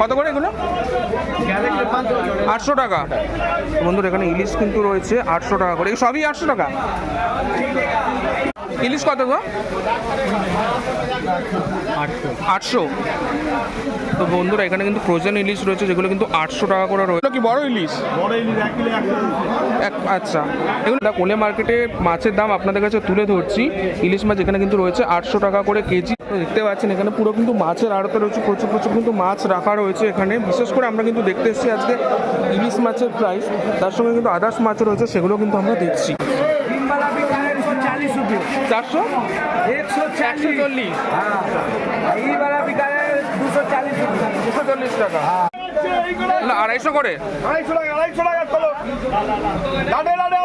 কত করে এগুলো? আটশো টাকা। বন্ধুরা, এখানে ইলিশ কিন্তু রয়েছে আটশো টাকা করে। সবই আটশো টাকা। ইলিশ কত গো? আটশো। তো বন্ধুরা এখানে কিন্তু ফ্রোজেন ইলিশ রয়েছে যেগুলো কিন্তু আটশো টাকা করে রয়েছে। কি বড় ইলিশ? এক আচ্ছা। এগুলো কোলে মার্কেটে মাছের দাম আপনাদের কাছে তুলে ধরছি। ইলিশ মাছ এখানে কিন্তু রয়েছে আটশো টাকা করে কেজি। দেখতে পাচ্ছেন এখানে পুরো কিন্তু মাছের আড়তে রয়েছে প্রচুর প্রচুর কিন্তু মাছ রাখা রয়েছে এখানে। বিশেষ করে আমরা কিন্তু দেখতে এসেছি আজকে ইলিশ মাছের প্রাইস তার সঙ্গে কিন্তু আদার্স মাছ রয়েছে সেগুলো কিন্তু আমরা দেখছি। চারশো? একশো একশো চল্লিশ। হ্যাঁ। দুশো চাল্লিশ দুশো চল্লিশ টাকা। হ্যাঁ। আড়াইশো করে। আড়াইশো আড়াইশো টাকা আড়াইশো লাডে লাডে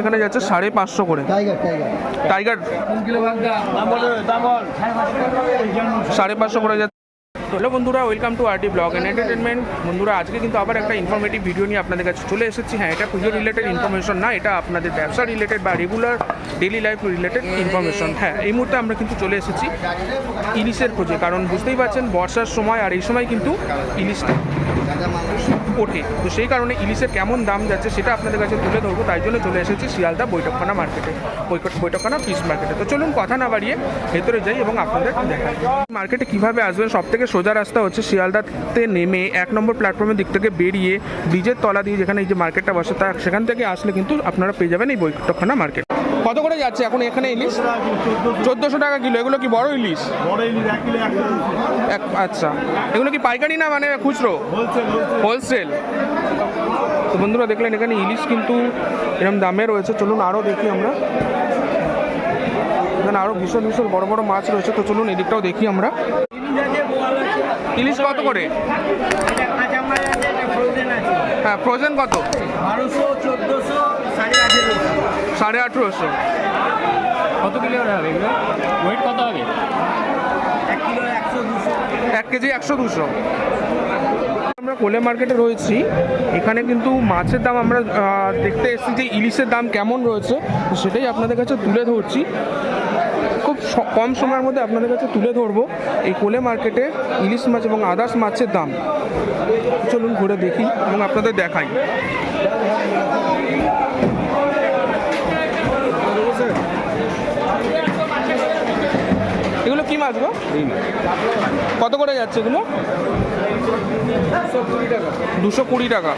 এখানে যাচ্ছে সাড়ে পাঁচশো করে। টাইগার সাড়ে পাঁচশো করে যাচ্ছে। হ্যালো বন্ধুরা welcome to RT blog and entertainment বন্ধুরা, আজকে কিন্তু আবার একটা ইনফরমেটিভ ভিডিও নিয়ে আপনাদের কাছে চলে এসেছি। হ্যাঁ এটা পুজো রিলেটেড ইনফরমেশন না, এটা আপনাদের ব্যবসা রিলেটেড বা regular daily life related information হ্যাঁ এই মুহূর্তে আমরা কিন্তু চলে এসেছি ইলিশের খোঁজে, কারণ বুঝতেই পারছেন বর্ষার সময় আর এই সময় কিন্তু ইলিশটা। ওঠে। তো সেই কারণে ইলিশের কেমন দাম যাচ্ছে সেটা আপনাদের কাছে তুলে ধরবো। তাই জন্য চলে এসেছি শিয়ালদা বৈঠকখানা মার্কেটে। বৈঠক- বৈঠকখানা ফিশ মার্কেটে। তো চলুন কথা না বাড়িয়ে ভেতরে যাই এবং আপনাদের দেখাই। মার্কেটে কীভাবে আসবেন? সব থেকে সোজা রাস্তা হচ্ছে শিয়ালদাতে নেমে এক নম্বর প্ল্যাটফর্মের দিক থেকে বেরিয়ে ব্রিজের তলা দিয়ে যেখানে এই যে মার্কেটটা বসে, তা সেখান থেকে আসলে কিন্তু আপনারা পেয়ে যাবেন এই বৈঠকখানা মার্কেট। কত করে যাচ্ছে এখন এখানে ইলিশ? চোদ্দোশো টাকা কিলো। এগুলো কি বড় ইলিশ? বড় কিলো একশো এক আচ্ছা। এগুলো কি পাইকারি না মানে খুচরো? হোলসেল তো বন্ধুরা দেখলেন এখানে ইলিশ কিন্তু এরকম দামে রয়েছে। চলুন আরও দেখি আমরা। এখানে আরও ভীষণ ভীষণ বড় বড় মাছ রয়েছে। তো চলুন এদিকটাও দেখি আমরা। ইলিশ কত করে? হ্যাঁ ফ্রোজেন কত? বারোশো চোদ্দোশো। সাড়ে আঠেরোশো। সাড়ে আঠেরোশো কত কিলো হবে এগুলো? ওয়েট কত হবে? এক একশো দুশো। এক কেজি একশো দুশো। আমরা কোলে মার্কেটে রয়েছি। এখানে কিন্তু মাছের দাম আমরা দেখতে এসেছি যে ইলিশের দাম কেমন রয়েছে। সেটাই আপনাদের কাছে তুলে ধরছি। খুব কম সময়ের মধ্যে আপনাদের কাছে তুলে ধরবো এই কোলে মার্কেটে ইলিশ মাছ এবং আদার্স মাছের দাম। চলুন ঘুরে দেখি এবং আপনাদের দেখাই। এগুলো কি মাছ গো? কত করে যাচ্ছে এগুলো? দুশো কুড়ি টাকা।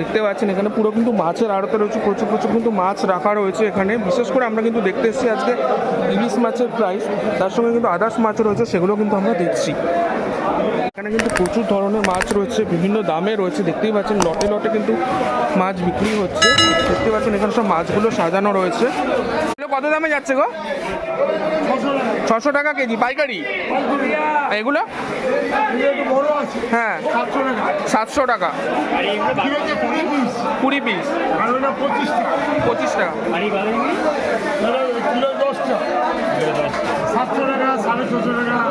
দেখতে পাচ্ছেন এখানে পুরো কিন্তু মাছের আড়তে রয়েছে প্রচুর প্রচুর কিন্তু মাছ রাখা রয়েছে এখানে। বিশেষ করে আমরা কিন্তু দেখতে এসেছি আজকে ইলিশ মাছের প্রাইস তার সঙ্গে কিন্তু আদার্স মাছ রয়েছে সেগুলো কিন্তু আমরা দেখছি। এখানে কিন্তু প্রচুর ধরনের মাছ রয়েছে বিভিন্ন দামে রয়েছে। দেখতেই পাচ্ছেন লটে লটে কিন্তু মাছ বিক্রি হচ্ছে। দেখতে পাচ্ছেন এখানে সব মাছগুলো সাজানো রয়েছে। কত দামে যাচ্ছে গো? ছশো টাকা কেজি পাইকারি? এগুলো? হ্যাঁ সাতশো টাকা। কুড়ি পিস পঁচিশ টাকা।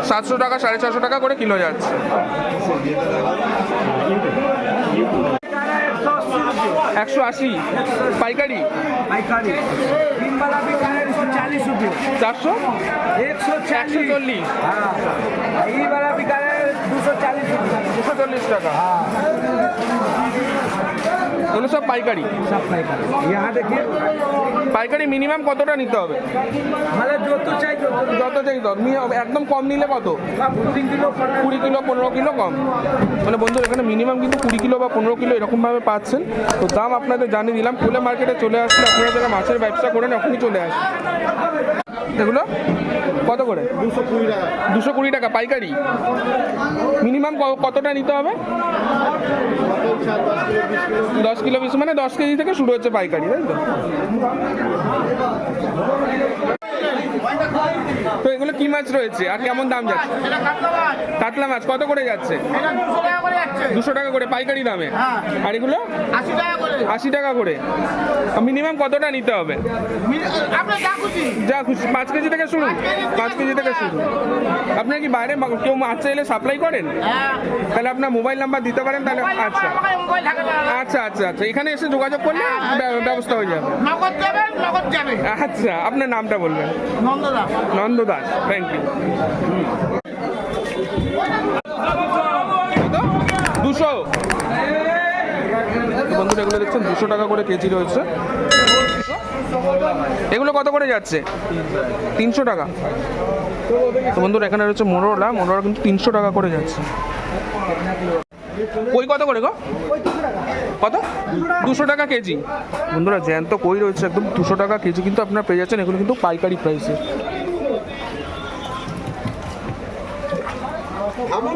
সাতশো টাকা সাড়ে ছশো টাকা। করে কিলো যাচ্ছে। একশো আশি। পাইকারি? চারশো? একশো চল্লিশ। চল্লিশ টাকা। এগুলো সব পাইকারি। পাইকারি। মিনিমাম কতটা নিতে হবে? মানে যত চাই যত চাই তত। একদম কম নিলে কত? কুড়ি কিলো কুড়ি কিলো পনেরো কিলো কম। মানে বন্ধু এখানে মিনিমাম কিন্তু কুড়ি কিলো বা পনেরো কিলো এরকমভাবে পাচ্ছেন। তো দাম আপনাদের জানিয়ে দিলাম। কোলে মার্কেটে চলে আসলে আপনারা যারা মাছের ব্যবসা করেন এখনই চলে আসেন। এগুলো? কত করে? দুশো কুড়ি টাকা। পাইকারি? মিনিমাম কতটা নিতে হবে? দশ কিলো বিশ মানে দশ কেজি থেকে শুরু হচ্ছে পাইকারি, তাই তো? তো এগুলো কি মাছ রয়েছে? আর কেমন দাম যাচ্ছে? কাতলা মাছ। কত করে যাচ্ছে? দুশো টাকা করে পাইকারি দামে। হ্যাঁ। আর এগুলো? আশি টাকা করে। মিনিমাম কতটা নিতে হবে? যা খুশি। পাঁচ কেজি থেকে শুরু। পাঁচ কেজি থেকে শুরু। আপনার কি বাইরে কেউ মাছ চাইলে সাপ্লাই করেন? হ্যাঁ। তাহলে আপনার মোবাইল নাম্বার দিতে পারেন তাহলে আচ্ছা। আচ্ছা আচ্ছা আচ্ছা। এখানে এসে যোগাযোগ করলে ব্যবস্থা হয়ে যাবে। আচ্ছা আপনার নামটা বলবেন। নন্দদা নন্দ দাস থ্যাংক ইউ দুশো। বন্ধুরা এগুলো দেখছেন? দুশো টাকা করে কেজি রয়েছে। এগুলো কত করে যাচ্ছে? তিনশো টাকা। বন্ধুরা, এখানে রয়েছে মোরলা। মোরলা কিন্তু তিনশো টাকা করে যাচ্ছে। কই কত করে গো? কত? দুশো টাকা কেজি। বন্ধুরা, জ্যান্ত কই রয়েছে একদম? দুশো টাকা কেজি কিন্তু আপনারা পেয়ে যাচ্ছেন। এগুলো কিন্তু পাইকারি প্রাইসে।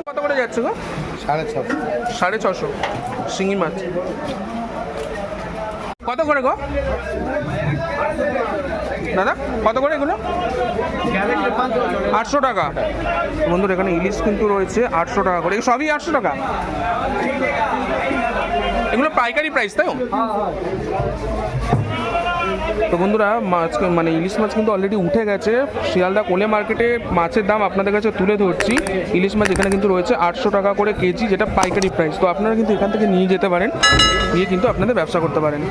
কত করে যাচ্ছে গো? সাড়ে ছশো। সাড়ে ছশো। শিঙি মাছ। কত করে গো? দাদা কত করে এগুলো? আটশো টাকা। বন্ধুরা এখানে ইলিশ কিন্তু রয়েছে আটশো টাকা করে। সবই আটশো টাকা? এগুলো পাইকারি প্রাইস তাই তো? বন্ধুরা, মাছ মানে ইলিশ মাছ কিন্তু অলরেডি উঠে গেছে। শিয়ালদা কোলে মার্কেটে মাছের দাম আপনাদের কাছে তুলে ধরছি। ইলিশ মাছ এখানে কিন্তু রয়েছে আটশো টাকা করে কেজি, যেটা পাইকারি প্রাইস তো আপনারা কিন্তু এখান থেকে নিয়ে যেতে পারেন, নিয়ে কিন্তু আপনাদের ব্যবসা করতে পারেন।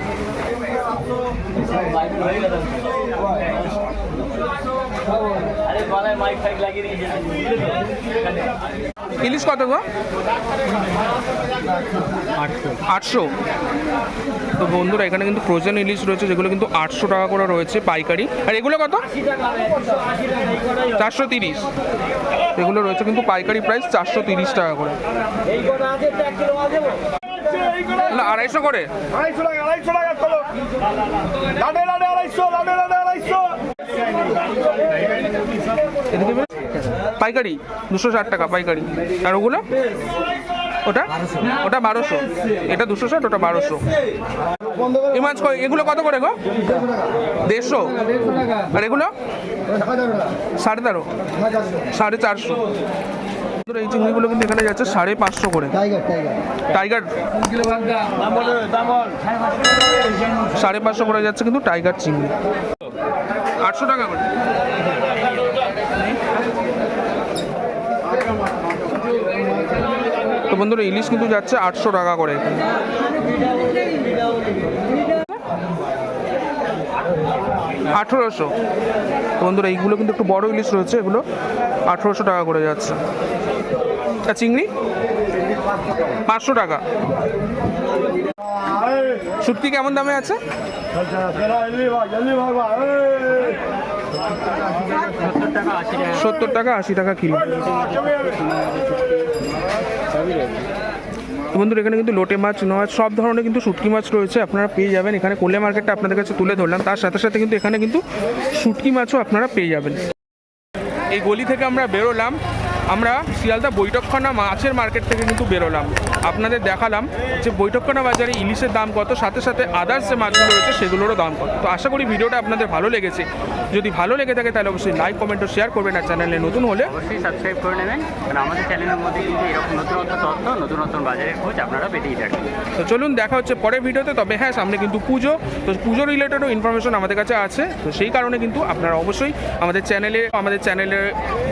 ইলিশ কত গো? আটশো। তো বন্ধুরা এখানে কিন্তু ফ্রোজেন ইলিশ রয়েছে যেগুলো কিন্তু আটশো টাকা করে রয়েছে পাইকারি। আর এগুলো কত? চারশো তিরিশ। এগুলো রয়েছে কিন্তু পাইকারি প্রাইস চারশো তিরিশ টাকা করে। না, আড়াইশো করে? আড়াইশো টাকা আড়াইশো টাকা পাইকারি, দুশো ষাট টাকা পাইকারি। আর ওগুলো? ওটা? ওটা বারোশো। এটা দুশো ষাট, ওটা বারোশো। এই মাছ এগুলো কত করে গো? দেড়শো। আর এগুলো? সাড়ে তেরো। সাড়ে চারশো। এই চিংড়িগুলো কিন্তু এখানে যাচ্ছে সাড়ে পাঁচশো করে। টাইগার। সাড়ে পাঁচশো করে যাচ্ছে কিন্তু টাইগার চিংড়ি। আটশো টাকা করে। তো বন্ধুরা, ইলিশ কিন্তু যাচ্ছে আটশো টাকা করে আঠেরোশো। তো বন্ধুরা, এইগুলো কিন্তু একটু বড় ইলিশ রয়েছে, এগুলো আঠেরোশো টাকা করে যাচ্ছে। চিংড়ি? পাঁচশো টাকা। শুটকি কেমন দামে আছে? সত্তর টাকা আশি টাকা কিলো। বন্ধুরা, এখানে কিন্তু লোটে মাছ মাছ সব ধরনের কিন্তু শুটকি মাছ রয়েছে, আপনারা পেয়ে যাবেন। এখানে কোলে মার্কেটটা আপনাদের কাছে তুলে ধরলাম। তার সাথে সাথে কিন্তু এখানে কিন্তু শুটকি মাছও আপনারা পেয়ে যাবেন। এই গলি থেকে আমরা বেরোলাম। আমরা শিয়ালদা বৈঠকখানা মাছের মার্কেট থেকে কিন্তু বেরোলাম। আপনাদের দেখালাম যে বৈঠকখানা বাজারে ইলিশের দাম কত সাথে সাথে আদার্স যে মাছগুলো রয়েছে সেগুলোরও দাম কত। তো আশা করি ভিডিওটা আপনাদের ভালো লেগেছে। যদি ভালো লেগে থাকে তাহলে অবশ্যই লাইক কমেন্ট ও শেয়ার করবেন আর চ্যানেলে নতুন হলে অবশ্যই সাবস্ক্রাইব করে নেবেন। কারণ আমাদের চ্যানেলের মধ্যে কিন্তু এরকম নতুন নতুন তথ্য নতুন নতুন বাজারের খোঁজ আপনারা পেতেই থাকেন। তো চলুন দেখা হচ্ছে পরের ভিডিওতে। তবে হ্যাঁ সামনে কিন্তু পুজো। তো পুজো রিলেটেডও ইনফরমেশন আমাদের কাছে আছে। তো সেই কারণে কিন্তু আপনারা অবশ্যই আমাদের চ্যানেলে আমাদের চ্যানেলে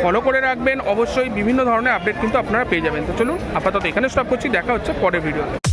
ফলো করে রাখবেন। অবশ্যই বিভিন্ন ধরনের আপডেট কিন্তু আপনারা পেয়ে যাবেন। তো চলুন আপাতত এখানে স্টপ করছি। দেখা হচ্ছে পরে ভিডিওতে